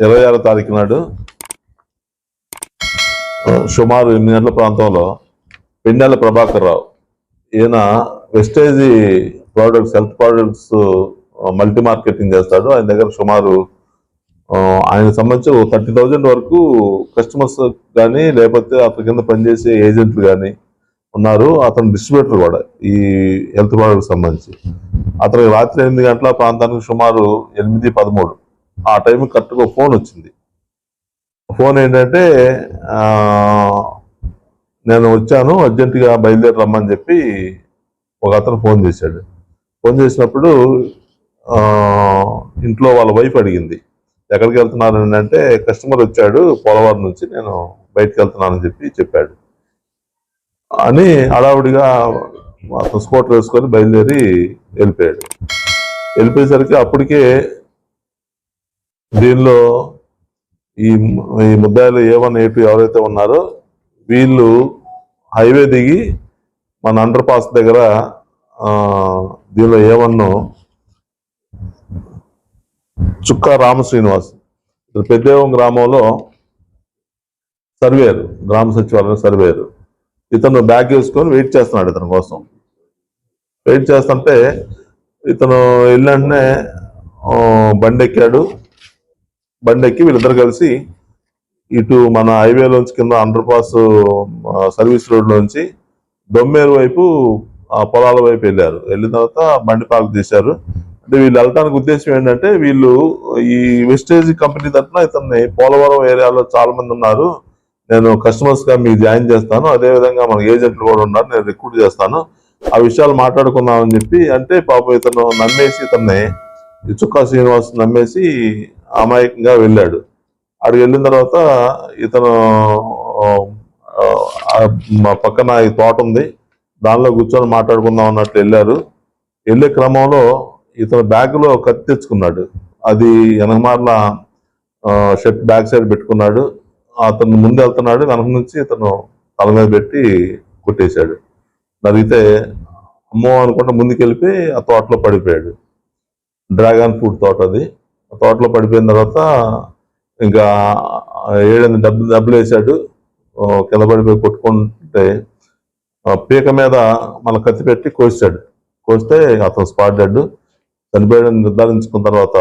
ఇరవై ఆరో తారీఖు నాడు సుమారు ఎనిమిది గంటల ప్రాంతంలో పెండాల ప్రభాకర్ రావు ఈయన Vestige products health products multi marketing చేస్తాడు. ఆయన దగ్గర సుమారు ఆయన ఆయనకు సంబంధించి థర్టీ థౌజండ్ వరకు కస్టమర్స్ కానీ లేకపోతే అతని కింద పనిచేసే ఏజెంట్లు కానీ ఉన్నారు. అతను డిస్ట్రిబ్యూటర్ కూడా ఈ హెల్త్ ప్రోడక్ట్ సంబంధించి. అతనికి రాత్రి ఎనిమిది గంటల ప్రాంతానికి సుమారు ఎనిమిది పదమూడు. ఆ టైం కరెక్ట్గా ఫోన్ వచ్చింది. ఫోన్ ఏంటంటే నేను వచ్చాను అర్జెంటుగా బయలుదేరి రమ్మని చెప్పి ఒక అతను ఫోన్ చేశాడు. ఫోన్ చేసినప్పుడు ఇంట్లో వాళ్ళ వైఫ్ అడిగింది. ఎక్కడికి వెళ్తున్నారు అంటే కస్టమర్ వచ్చాడు పోలవరం నుంచి నేను బయటకు వెళ్తున్నానని చెప్పి చెప్పాడు. అని హడావుడిగా అతను స్కూటర్ వేసుకొని బయలుదేరి వెళ్ళిపోయాడు. వెళ్ళిపోయేసరికి అప్పటికే దీనిలో ఈ ఈ ముద్దాయిలు ఏ వన్ ఏ టూ ఎవరైతే ఉన్నారో వీళ్ళు హైవే దిగి మన అండర్ పాస్ దగ్గర దీనిలో ఏ వన్ను చుక్కా రామ శ్రీనివాస్. పెద్దేవం గ్రామంలో సర్వేరు గ్రామ సచివాలయం సర్వేరు ఇతను బ్యాగ్ వేసుకొని వెయిట్ చేస్తున్నాడు ఇతని కోసం. వెయిట్ చేస్తుంటే ఇతను వెళ్ళంటనే బండి ఎక్కాడు బండి ఎక్కి వీళ్ళిద్దరు కలిసి ఇటు మన హైవేలోంచి కింద అండర్ పాస్ సర్వీస్ రోడ్లోంచి దొమ్మేరు వైపు ఆ పొలాల వైపు వెళ్ళారు. వెళ్ళిన తర్వాత బండి పార్క్ చేశారు. అంటే వీళ్ళు వెళ్ళడానికి ఉద్దేశం ఏంటంటే వీళ్ళు ఈ వెస్టేజ్ కంపెనీ తరఫున ఇతన్ని పోలవరం ఏరియాలో చాలా మంది ఉన్నారు. నేను కస్టమర్స్గా మీకు జాయిన్ చేస్తాను. అదే విధంగా మన ఏజెంట్లు కూడా ఉన్నారు. నేను రిక్రూట్ చేస్తాను. ఆ విషయాలు మాట్లాడుకుందామని చెప్పి అంటే పాపం ఇతను నమ్మేసి ఇతన్ని చుక్కా శ్రీనివాస్ నమ్మేసి అమాయకంగా వెళ్ళాడు. అక్కడికి వెళ్ళిన తర్వాత ఇతను మా పక్కన ఈ తోట ఉంది. దానిలో కూర్చొని మాట్లాడుకుందాం అన్నట్లు వెళ్ళారు. వెళ్ళే క్రమంలో ఇతను బ్యాగ్లో కత్తి తెచ్చుకున్నాడు. అది వెనకమార్ల షర్ట్ బ్యాక్ సైడ్ పెట్టుకున్నాడు. అతను ముందు వెళ్తున్నాడు. వెనక నుంచి ఇతను తల మీద పెట్టి కొట్టేశాడు. నరిగితే అమ్మో అనుకుంటే ముందుకు వెళ్ళిపోయి ఆ తోటలో పడిపోయాడు. డ్రాగన్ ఫ్రూట్ తోట అది. తోటలో పడిపోయిన తర్వాత ఇంకా ఏడెనిమిది డబ్బులు డబ్బులు వేసాడు కింద పడిపోయి కొట్టుకుంటే పీక మీద మన కత్తి పెట్టి కోసాడు కోస్తే అతను స్పాట్ డెడ్. చనిపోయాడని నిర్ధారించుకున్న తర్వాత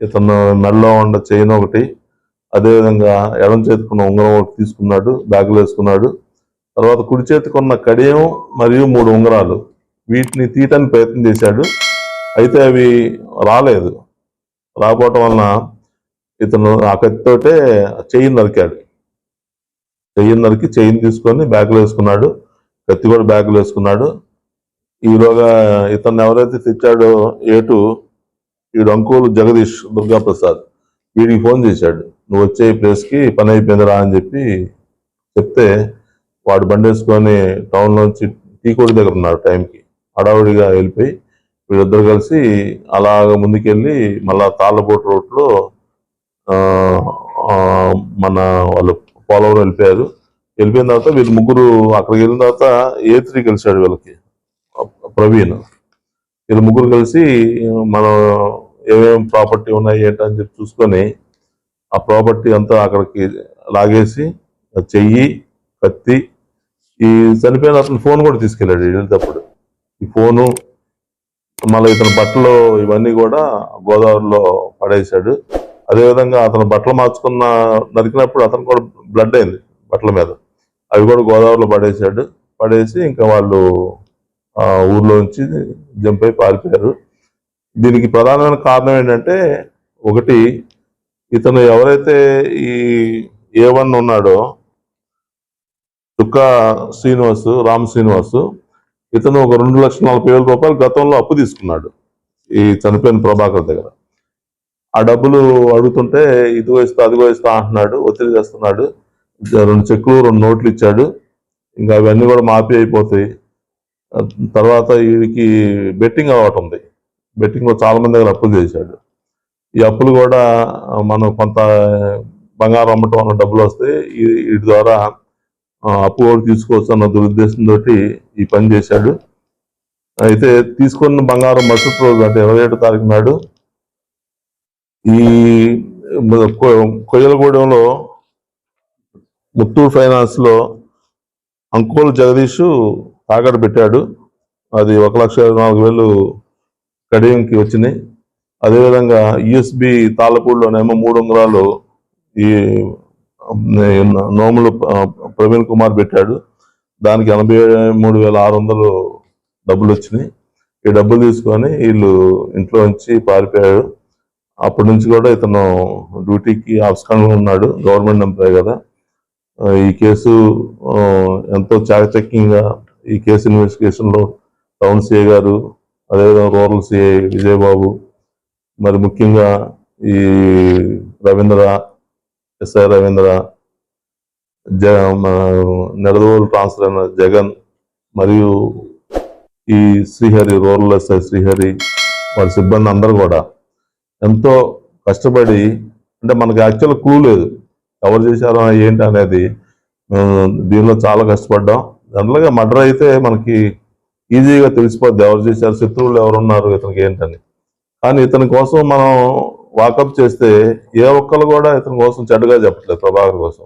ఇతను మెడలో ఉన్న చైన్ ఒకటి అదేవిధంగా ఎడం చేతికున్న ఉంగరం ఒకటి తీసుకున్నాడు బ్యాగులు వేసుకున్నాడు. తర్వాత కుడి చేతుకున్న కడియం మరియు మూడు ఉంగరాలు వీటిని తీయటానికి ప్రయత్నం చేశాడు. అయితే అవి రాలేదు. రాకపోవటం వలన ఇతను ఆ కత్తితోటే చెయ్యి నరికాడు. చెయ్యి నరికి చెయ్యిని తీసుకొని బ్యాగులో వేసుకున్నాడు. కత్తి కూడా బ్యాగులో వేసుకున్నాడు. ఈలోగా ఇతను ఎవరైతే తెచ్చాడో ఏటు వీడు అంకులు జగదీష్ దుర్గా ప్రసాద్ వీడికి ఫోన్ చేశాడు. నువ్వు వచ్చే ప్లేస్కి పని అయిపోయింది రా అని చెప్పి చెప్తే వాడు బండి వేసుకొని టౌన్ నుంచి టీకోడి దగ్గర ఉన్నాడు టైంకి. హడావుడిగా వెళ్ళిపోయి వీళ్ళిద్దరు కలిసి అలాగ ముందుకెళ్ళి మళ్ళా తాళ్ళబోటు రోడ్లో మన వాళ్ళు పోలవరం వెళ్ళిపోయారు. వెళ్ళిపోయిన తర్వాత వీళ్ళు ముగ్గురు అక్కడికి వెళ్ళిన తర్వాత ఏ త్రీ కలిశాడు వీళ్ళకి? ప్రవీణ్. వీళ్ళు ముగ్గురు కలిసి మనం ఏమేమి ప్రాపర్టీ ఉన్నాయి ఏంటని చెప్పి చూసుకొని ఆ ప్రాపర్టీ అంతా అక్కడికి లాగేసి చెయ్యి కత్తి ఈ చనిపోయిన అతను ఫోన్ కూడా తీసుకెళ్ళాడు వెళ్ళేటప్పుడు ఈ ఫోను మళ్ళీ ఇతని బట్టలు ఇవన్నీ కూడా గోదావరిలో పడేశాడు. అదేవిధంగా అతను బట్టలు మార్చుకున్న నరికినప్పుడు అతను కూడా బ్లడ్ అయింది బట్టల మీద. అవి కూడా గోదావరిలో పడేశాడు. పడేసి ఇంకా వాళ్ళు ఊర్లోంచి జంప్ అయి పారిపోయారు. దీనికి ప్రధానమైన కారణం ఏంటంటే ఒకటి ఇతను ఎవరైతే ఈ ఏ వన్ ఉన్నాడో చుక్క శ్రీనివాస్ రామ్ శ్రీనివాస్ ఇతను ఒక రెండు లక్షల నలభై వేల రూపాయలు గతంలో అప్పు తీసుకున్నాడు ఈ చనిపోయిన ప్రభాకర్ దగ్గర. ఆ డబ్బులు అడుగుతుంటే ఇదిగో ఇస్తా అదిగో ఇస్తా అంటున్నాడు ఒత్తిడి చేస్తున్నాడు. రెండు చెక్కులు రెండు నోట్లు ఇచ్చాడు. ఇంకా అవన్నీ కూడా మాఫీ అయిపోతాయి. తర్వాత వీడికి బెట్టింగ్ అలవాటు ఉంది. బెట్టింగ్ చాలామంది దగ్గర అప్పులు చేశాడు. ఈ అప్పులు కూడా మనం కొంత బంగారం అమ్మటం వల్ల డబ్బులు వస్తాయి వీటి ద్వారా అప్పు కూడా తీసుకోవచ్చు అన్న దురుద్దేశంతో ఈ పని చేశాడు. అయితే తీసుకున్న బంగారం మరుసటి రోజు అంటే ఇరవై ఏడు తారీఖు నాడు ఈ కొ- కొయ్యలగూడెంలో ముత్తూర్ ఫైనాన్స్లో అంకోలు జగదీష్ తాకట్టు పెట్టాడు. అది ఒక లక్ష ఇరవై నాలుగు వేలు కడియంకి వచ్చినాయి. అదేవిధంగా యుఎస్బి తాళపూడిలోనేమో మూడు ఉంగరాలు ఈ నోములు ప్రవీణ్ కుమార్ పెట్టాడు. దానికి ఎనభై మూడు వేల ఆరు వందలు డబ్బులు వచ్చినాయి. ఈ డబ్బులు తీసుకొని వీళ్ళు ఇంట్లో నుంచి పారిపోయాడు. అప్పటి నుంచి కూడా ఇతను డ్యూటీకి ఆబ్స్కాండ్ ఉన్నాడు గవర్నమెంట్ ఎంప్లాయ్ కదా. ఈ కేసు ఎంతో చాకచక్యంగా ఈ కేసు ఇన్వెస్టిగేషన్లో టౌన్ సిఐ గారు అదేవిధంగా రూరల్ సిఐ విజయబాబు మరి ముఖ్యంగా ఈ రవీంద్ర ఎస్ఐ రవీంద్ర జ మన నెడదవోలు ట్రాన్స్ఫర్ అయిన జగన్ మరియు ఈ శ్రీహరి రూరల్ ఎస్ఐ శ్రీహరి వారి సిబ్బంది అందరూ కూడా ఎంతో కష్టపడి అంటే మనకి యాక్చువల్ క్లూ లేదు. ఎవరు చేశారో ఏంటి అనేది దీనిలో చాలా కష్టపడ్డాం. జనరల్గా మర్డర్ అయితే మనకి ఈజీగా తెలిసిపోద్ది ఎవరు చేశారు శత్రువులు ఎవరు ఉన్నారు ఇతనికి ఏంటని. కానీ ఇతని కోసం మనం వాకప్ చేస్తే ఏ ఒక్కరు కూడా ఇతని కోసం చెడ్డగా చెప్పట్లేదు ప్రభాకర్ కోసం.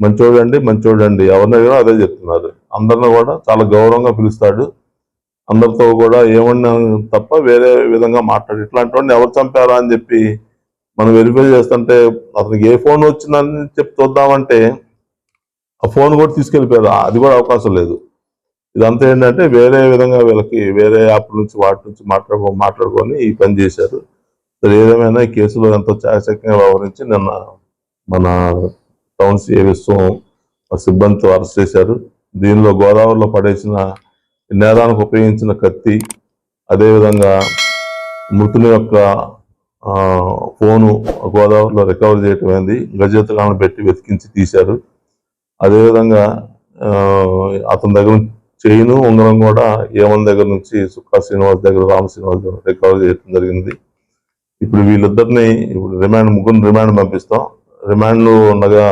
మంచోడండి మంచోడండి. ఎవరిని అడిగినా అదే చెప్తున్నారు. అందరిని కూడా చాలా గౌరవంగా పిలుస్తాడు. అందరితో కూడా ఏమన్నా తప్ప వేరే విధంగా మాట్లాడు. ఇట్లాంటి వాడిని ఎవరు చంపారా అని చెప్పి మనం వెరిఫై చేస్తుంటే అతనికి ఏ ఫోన్ వచ్చిందని చెప్పి చూద్దామంటే ఆ ఫోన్ కూడా తీసుకెళ్ళిపోయారు. అది కూడా అవకాశం లేదు. ఇదంతా ఏంటంటే వేరే విధంగా వీళ్ళకి వేరే యాప్ నుంచి వాటి నుంచి మాట్లాడుకో మాట్లాడుకొని ఈ పని చేశారు. ఏదేమైనా ఈ కేసులో ఎంతో చాకచక్యంగా వ్యవహరించి నిన్న మన టౌన్ సిఏ విశ్వం సిబ్బందితో అరెస్ట్ చేశారు. దీనిలో గోదావరిలో పడేసిన నేరానికి ఉపయోగించిన కత్తి అదేవిధంగా మృతుని యొక్క ఫోను గోదావరిలో రికవర్ చేయటం అయింది పెట్టి వెతికించి తీశారు. అదేవిధంగా అతని దగ్గర చైను ఉంగరం కూడా ఏమన్ దగ్గర నుంచి సుఖా శ్రీనివాస్ దగ్గర రామ శ్రీనివాస్ దగ్గర రికవర్ చేయడం జరిగింది. ఇప్పుడు వీళ్ళిద్దరిని ఇప్పుడు రిమాండ్ ముగ్గురు రిమాండ్ పంపిస్తాం. రిమాండ్లో ఉండగా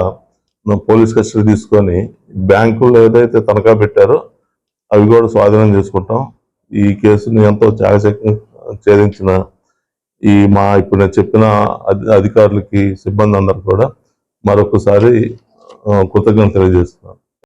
పోలీస్ కస్టడీ తీసుకొని బ్యాంకులో ఏదైతే తనఖా పెట్టారో అవి కూడా స్వాధీనం చేసుకుంటాం. ఈ కేసుని ఎంతో చాకచక్యం ఛేదించిన ఈ మా ఇప్పుడు నేను చెప్పిన అధి- అధికారులకి సిబ్బంది అందరు కూడా మరొకసారి ఆ, కృతజ్ఞతలు తెలియజేస్తున్నాను.